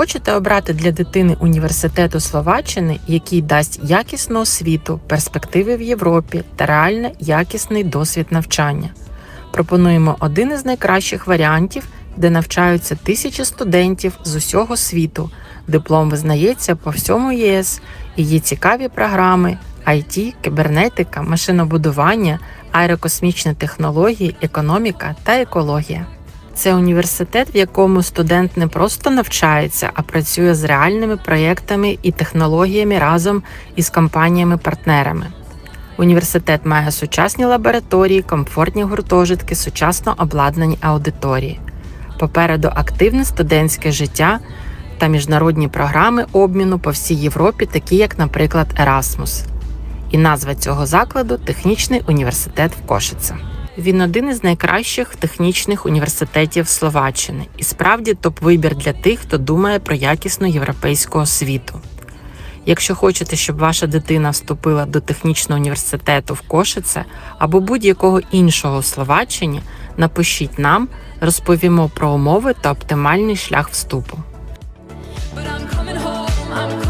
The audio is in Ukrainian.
хочете обрати для дитини університету Словаччини, який дасть якісну освіту, перспективи в Європі та реально якісний досвід навчання? Пропонуємо один із найкращих варіантів, де навчаються тисячі студентів з усього світу. Диплом визнається по всьому ЄС і є цікаві програми IT, кібернетика, машинобудування, аерокосмічні технології, економіка та екологія. Це університет, в якому студент не просто навчається, а працює з реальними проєктами і технологіями разом із компаніями-партнерами. Університет має сучасні лабораторії, комфортні гуртожитки, сучасно обладнані аудиторії. Попереду активне студентське життя та міжнародні програми обміну по всій Європі, такі як, наприклад, Erasmus. І назва цього закладу Технічний університет в Кошице. Він один із найкращих технічних університетів Словаччини і справді топ-вибір для тих, хто думає про якісну європейську освіту. Якщо хочете, щоб ваша дитина вступила до технічного університету в Кошице або будь-якого іншого у Словаччині, напишіть нам, розповімо про умови та оптимальний шлях вступу. But I'm home, I'm coming